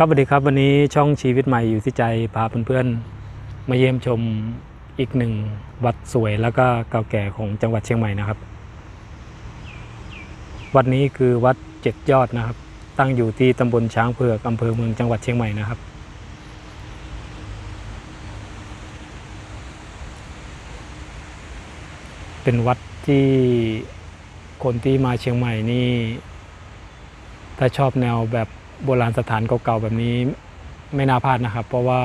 ครับสวัสดีครับวันนี้ช่องชีวิตใหม่อยู่ที่ใจพาเพื่อนๆมาเยี่ยมชมอีกหนึ่งวัดสวยแล้วก็เก่าแก่ของจังหวัดเชียงใหม่นะครับ วัดนี้คือวัดเจ็ดยอดนะครับ ตั้งอยู่ที่ตำบลช้างเผือกอำเภอเมืองจังหวัดเชียงใหม่นะครับ เป็นวัดที่คนที่มาเชียงใหม่นี่ถ้าชอบแนวแบบ โบราณสถานเก่าๆแบบนี้ไม่น่าพลาดนะครับ เพราะว่า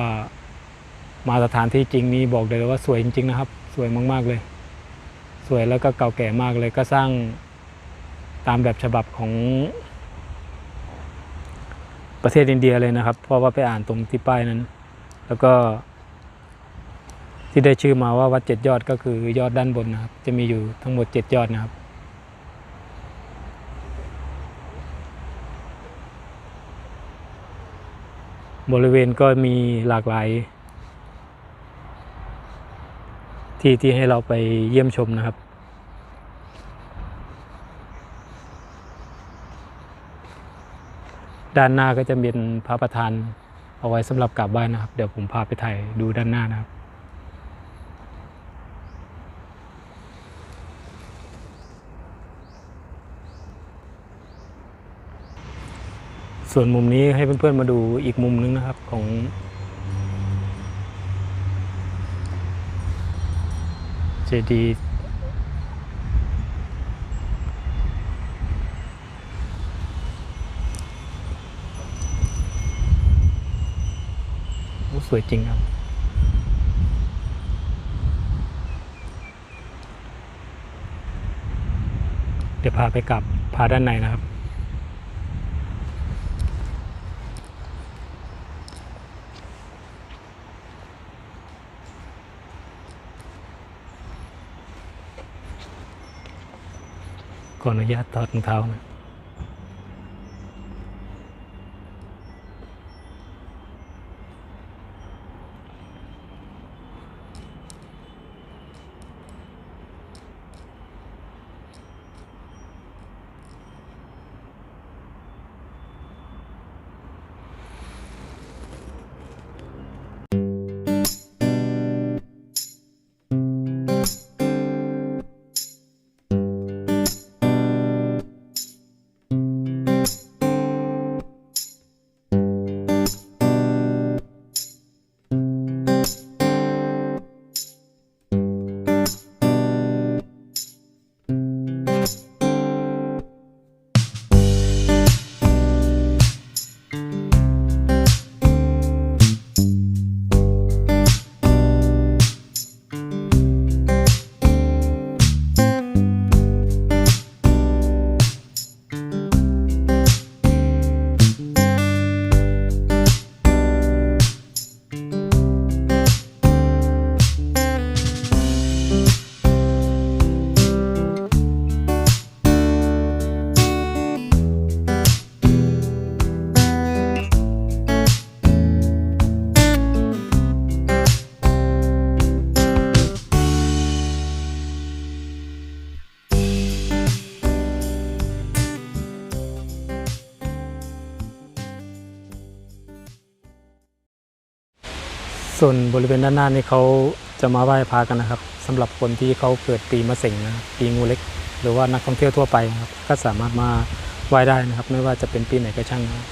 มาสถานที่จริงนี้บอกเลยว่าสวยจริง ๆ นะครับ สวยมากๆเลย สวยแล้วก็เก่าแก่มากเลยก็สร้างตามแบบฉบับของ ประเทศอินเดียเลยนะครับ เพราะว่าไปอ่านตรงที่ป้ายนั้น แล้วก็ ที่ได้ชื่อมาว่าวัดเจ็ดยอดก็คือยอดด้านบนนะครับ จะมีอยู่ทั้งหมดเจ็ดยอดนะครับ บริเวณก็มีหลากหลาย ที่ที่ให้เราไปเยี่ยมชมนะครับ ด้านหน้าก็จะเป็นพระประธานเอาไว้สำหรับกลับบ้านนะครับ เดี๋ยวผมพาไปถ่ายดูด้านหน้านะครับ ส่วนมุมนี้ให้เพื่อนๆมาดูอีกมุมนึงนะครับของ เจดีสวยจริงครับเดี๋ยวพาไปกลับพาด้านในนะครับ ขออนุญาตถอดรองเท้านะ ส่วนบริเวณด้านหน้านี่เขาจะมาไหว้พระกันนะครับสำหรับคนที่เขาเกิดปีมะเส็งนะปีงูเล็ก หรือว่านักท่องเที่ยวทั่วไปครับก็สามารถมาไหว้ได้นะครับ ไม่ว่าจะเป็นปีไหนก็ช่างนะ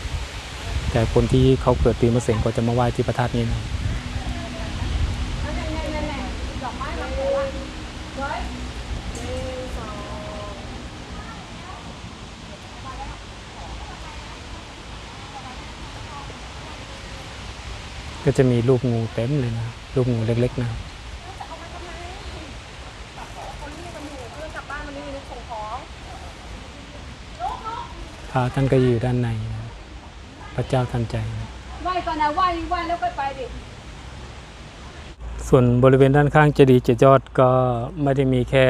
แต่คนที่เขาเกิดปีมะเส็งก็จะมาไหว้ที่พระธาตุนี้นะครับ ก็จะมีรูปงูเต็มเลยนะรูปงูเล็กๆนะครับพระท่านก็อยู่ด้านในนะพระเจ้าทันใจนะไหว้ก่อนนะไหว้ไหว้แล้วค่อยไปดิส่วนบริเวณด้านข้างเจดีย์เจดยอดก็ไม่ได้มีแค่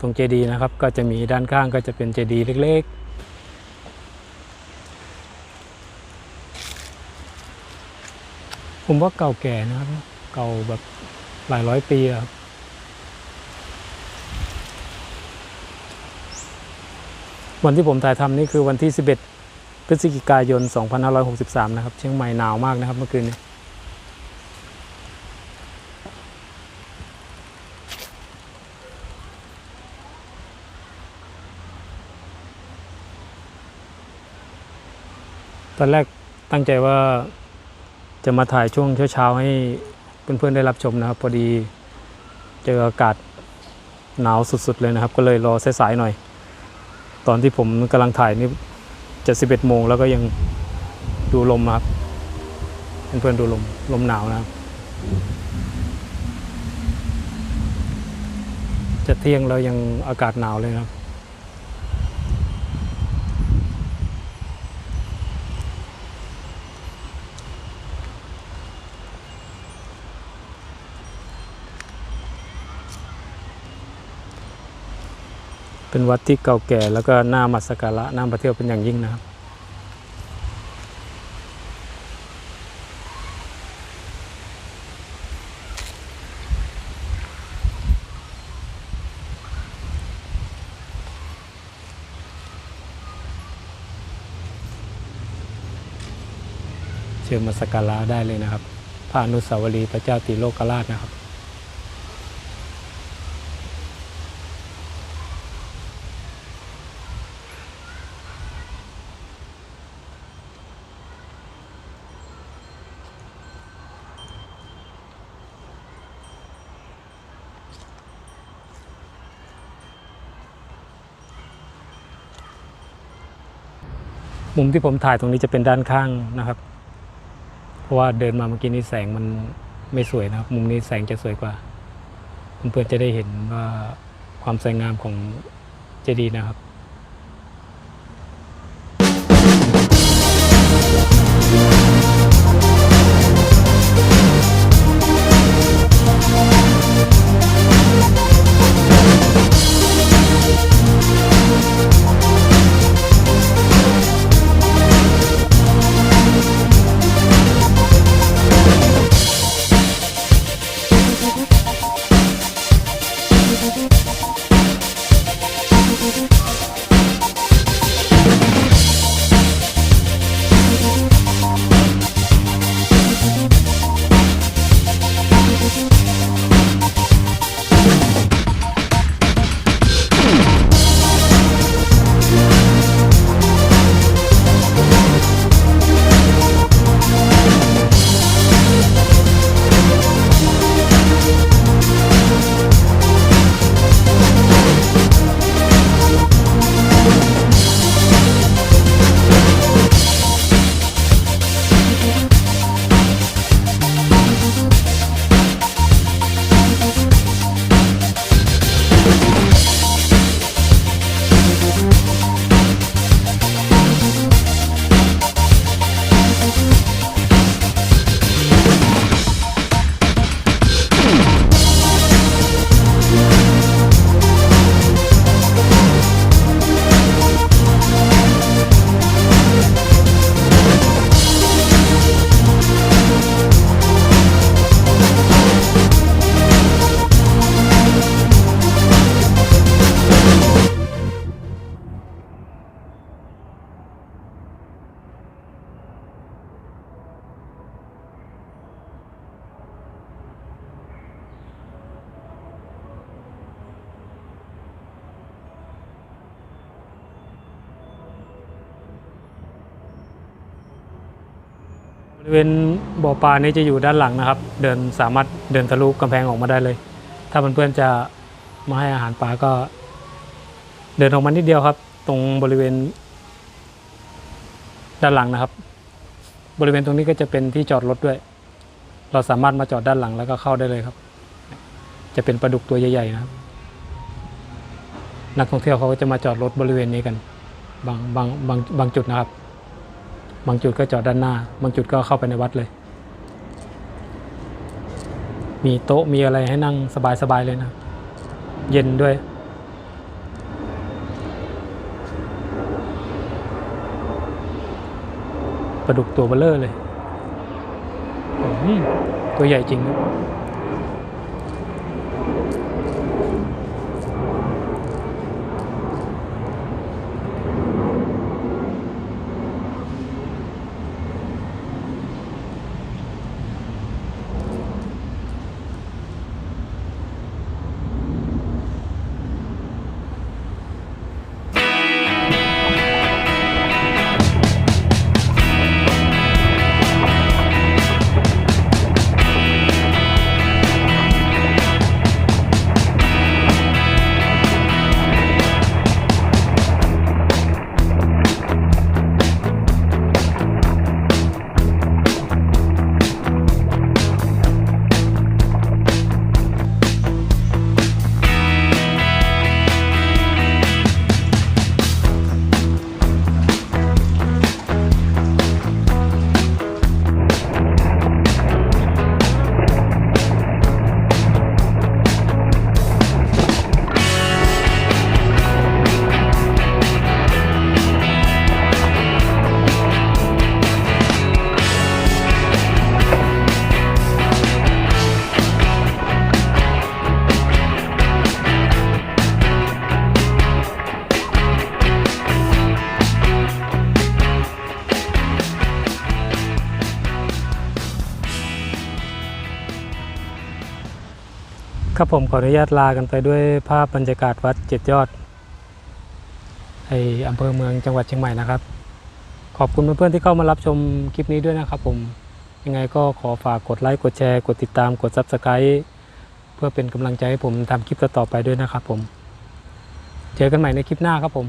ตรงเจดีย์นะครับ ก็จะมีด้านข้างก็จะเป็นเจดีย์เล็กๆ ผมว่าเก่าแก่นะครับ เก่าแบบหลายร้อยปีครับวันที่ผมถ่ายทำนี่คือวันที่ 11 พฤศจิกายน 2563 นะครับ เชียงใหม่หนาวมากนะครับ เมื่อคืนนี้ตอนแรกตั้งใจว่า จะมาถ่ายช่วงเช้าๆให้เพื่อนๆได้รับชมนะครับ พอดีเจออากาศหนาวสุดๆเลยนะครับ ก็เลยรอสายๆหน่อย ตอนที่ผมกำลังถ่ายนี่จะ11โมงแล้วก็ยังดูลมนะครับเพื่อนๆดูลมลมหนาวนะครับ จะเที่ยงแล้วยังอากาศหนาวเลยนะครับ เป็นวัดที่เก่าแก่แล้วก็น่ามาสักการะน่ามาเที่ยวเป็นอย่างยิ่งนะครับ เชิญมาสักการะได้เลยนะครับ พระอนุสาวรีย์พระเจ้าติโลกราชนะครับ มุมที่ผมถ่ายตรงนี้จะเป็นด้านข้างนะครับ เพราะว่าเดินมาเมื่อกี้นี้แสงมันไม่สวยนะครับ มุมนี้แสงจะสวยกว่าเพื่อนๆจะได้เห็นว่าความสวยงามของเจดีย์นะครับ ริเวณบ่อปลานี้จะอยู่ด้านหลังนะครับ เดินสามารถเดินทะลุกำแพงออกมาได้เลย ถ้าเพื่อนๆจะมาให้อาหารปลาก็ เดินออกมานิดเดียวครับ ตรงบริเวณ ด้านหลังนะครับ บริเวณตรงนี้ก็จะเป็นที่จอดรถด้วย เราสามารถมาจอดด้านหลังแล้วก็เข้าได้เลยครับ จะเป็นปลาดุกตัวใหญ่ๆนะครับ นักท่องเที่ยวเขาก็จะมาจอดรถบริเวณนี้กัน บางบางบางบางจุดนะครับ บางจุดก็จอดด้านหน้า บางจุดก็เข้าไปในวัดเลย มีโต๊ะมีอะไรให้นั่งสบายๆเลยนะ เย็นด้วย ปลาดุกตัวเบลเลอร์เลย ตัวใหญ่จริงนะ ผมขออนุญาตลากันไปด้วยภาพบรรยากาศวัดเจ็ดยอดในอำเภอเมืองจังหวัดเชียงใหม่นะครับ ขอบคุณเพื่อนๆที่เข้ามารับชมคลิปนี้ด้วยนะครับผมยังไงก็ขอฝากกดไลค์กดแชร์ กดติดตามกด Subscribe เพื่อเป็นกำลังใจให้ผมทำคลิปต่อๆไปด้วยนะครับผม เจอกันใหม่ในคลิปหน้าครับผม